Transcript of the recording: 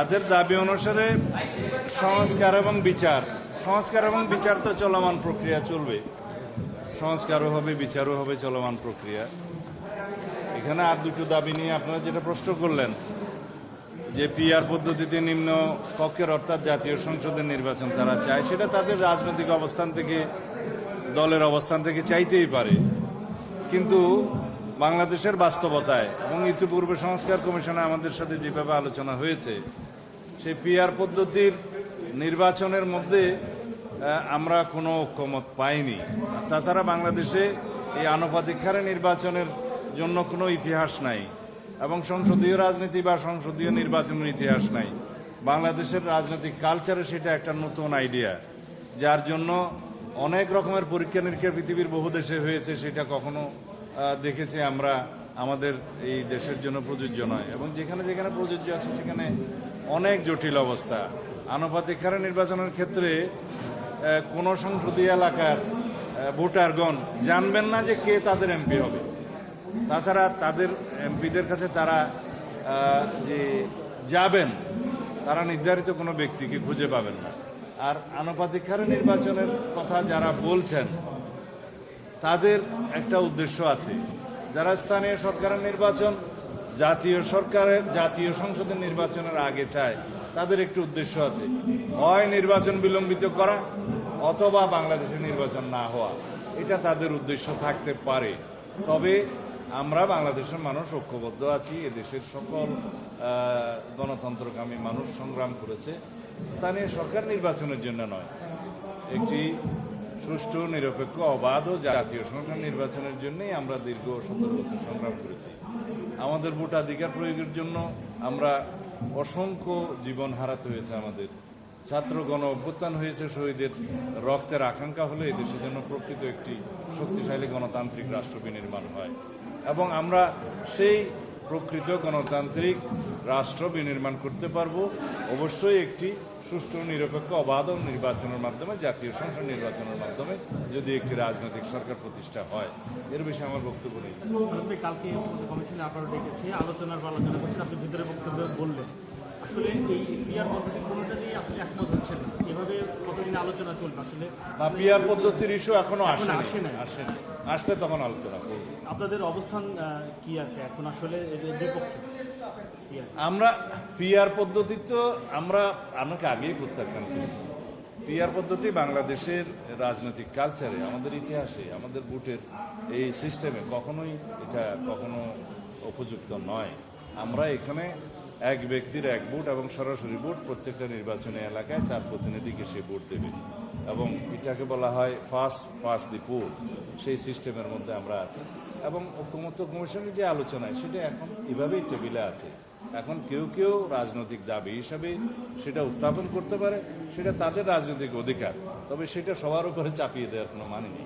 তাদের দাবি অনুসারে সংস্কার এবং বিচার। সংস্কার এবং বিচার তো চলমান প্রক্রিয়া চলবে। সংস্কারও হবে, বিচারও হবে, চলমান প্রক্রিয়া। এখানে আর দুটো দাবি নিয়ে আপনারা যেটা প্রশ্ন করলেন, যে পিআর পদ্ধতিতে নিম্ন কক্ষের অর্থাৎ জাতীয় সংসদের নির্বাচন তারা চায়, সেটা তাদের রাজনৈতিক অবস্থান থেকে, দলের অবস্থান থেকে চাইতেই পারে। কিন্তু বাংলাদেশের বাস্তবতায় এবং ইতিপূর্বে সংস্কার কমিশনে আমাদের সাথে যেভাবে আলোচনা হয়েছে সেই পিআর পদ্ধতির নির্বাচনের মধ্যে আমরা কোনো ঐক্যমত পাইনি। তাছাড়া বাংলাদেশে এই আনুপাতিক হারে নির্বাচনের জন্য কোনো ইতিহাস নাই এবং সংসদীয় রাজনীতি বা সংসদীয় নির্বাচনের ইতিহাস নাই। বাংলাদেশের রাজনৈতিক কালচারে সেটা একটা নতুন আইডিয়া যার জন্য অনেক রকমের পরীক্ষা নিরীক্ষা পৃথিবীর বহু দেশে হয়েছে, সেটা কখনো দেখেছি আমরা। আমাদের এই দেশের জন্য প্রযোজ্য নয়। এবং যেখানে যেখানে প্রযোজ্য আছে, সেখানে অনেক জটিল অবস্থা। আনুপাতিক হারে নির্বাচনের ক্ষেত্রে কোনো সংসদীয় এলাকার ভোটারগণ জানবেন না যে কে তাদের এমপি হবে। তাছাড়া তাদের এমপিদের কাছে তারা যে যাবেন, তারা নির্ধারিত কোনো ব্যক্তিকে খুঁজে পাবেন না। আর আনুপাতিক হারে নির্বাচনের কথা যারা বলছেন, তাদের একটা উদ্দেশ্য আছে। যারা স্থানীয় সরকারের নির্বাচন, জাতীয় সরকারের, জাতীয় সংসদের নির্বাচনের আগে চায়, তাদের একটু উদ্দেশ্য আছে। হয় নির্বাচন বিলম্বিত করা, অথবা বাংলাদেশের নির্বাচন না হওয়া। এটা তাদের উদ্দেশ্য থাকতে পারে। তবে আমরা বাংলাদেশের মানুষ, ঐক্যবদ্ধ আছি, এদেশের সকল গণতন্ত্রকামী মানুষ সংগ্রাম করেছে। স্থানীয় সরকার নির্বাচনের জন্য নয়। একটি সুষ্ঠু, নিরপেক্ষ, অবাধ ও জাতীয় সংসদ নির্বাচনের জন্যই আমরা দীর্ঘ সতেরো বছর সংগ্রাম করেছি। আমাদের ভোটাধিকার প্রয়োগের জন্য আমরা অসংখ্য জীবন হারাতে হয়েছে আমাদের। ছাত্র গণ অভ্যুত্থান হয়েছে শহীদের রক্তের আকাঙ্ক্ষা হলে এদেশের জন্য প্রকৃত একটি শক্তিশালী গণতান্ত্রিক রাষ্ট্র বিনির্মাণ হয়। এবং আমরা সেই প্রকৃত গণতান্ত্রিক রাষ্ট্র বিনির্মাণ করতে পারব। অবশ্যই একটি সুষ্ঠু, নিরপেক্ষ, অবাধ নির্বাচনের মাধ্যমে, জাতীয় সংসদ নির্বাচনের মাধ্যমে যদি একটি রাজনৈতিক সরকার প্রতিষ্ঠা হয়। এর বিষয়ে আমার বক্তব্য নেই। কালকে কমিশনে আপনারা ডেকেছে, আলোচনার আলোচনা আপনি ভিতরে বক্তব্য বললেন। আসলে এই পিআর পদ্ধতি আসলে একমত হচ্ছেন কতদিন আলোচনা চলবে? আসলে বা পিআর পদ্ধতির ইস্যু এখনও আসে আসেনি। আসেনি আসলে তখন আলোচনা করব। আপনাদের অবস্থান কি আছে? এখন আসলে বিপক্ষে আমরা পিআর পদ্ধতি তো আমরা আপনাকে আগেই প্রত্যাখ্যান করেছি পিআর পদ্ধতি বাংলাদেশের রাজনৈতিক কালচারে আমাদের ইতিহাসে আমাদের বুটের এই সিস্টেমে কখনোই এটা কখনো উপযুক্ত নয়। আমরা এখানে এক ব্যক্তির এক ভোট এবং সরাসরি ভোট প্রত্যেকটা নির্বাচনী এলাকায় তার প্রতিনিধিকে সে ভোট দেবে। এবং এটাকে বলা হয় ফার্স্ট পাস দি পোল, সেই সিস্টেমের মধ্যে আমরা আছি। এবং ঐক্যমত্য কমিশনের যে আলোচনায় সেটা এখন এভাবেই টেবিলে আছে। এখন কেউ কেউ রাজনৈতিক দাবি হিসাবে সেটা উত্থাপন করতে পারে, সেটা তাদের রাজনৈতিক অধিকার, তবে সেটা সবার উপরে চাপিয়ে দেওয়ার কোনো মানে নেই।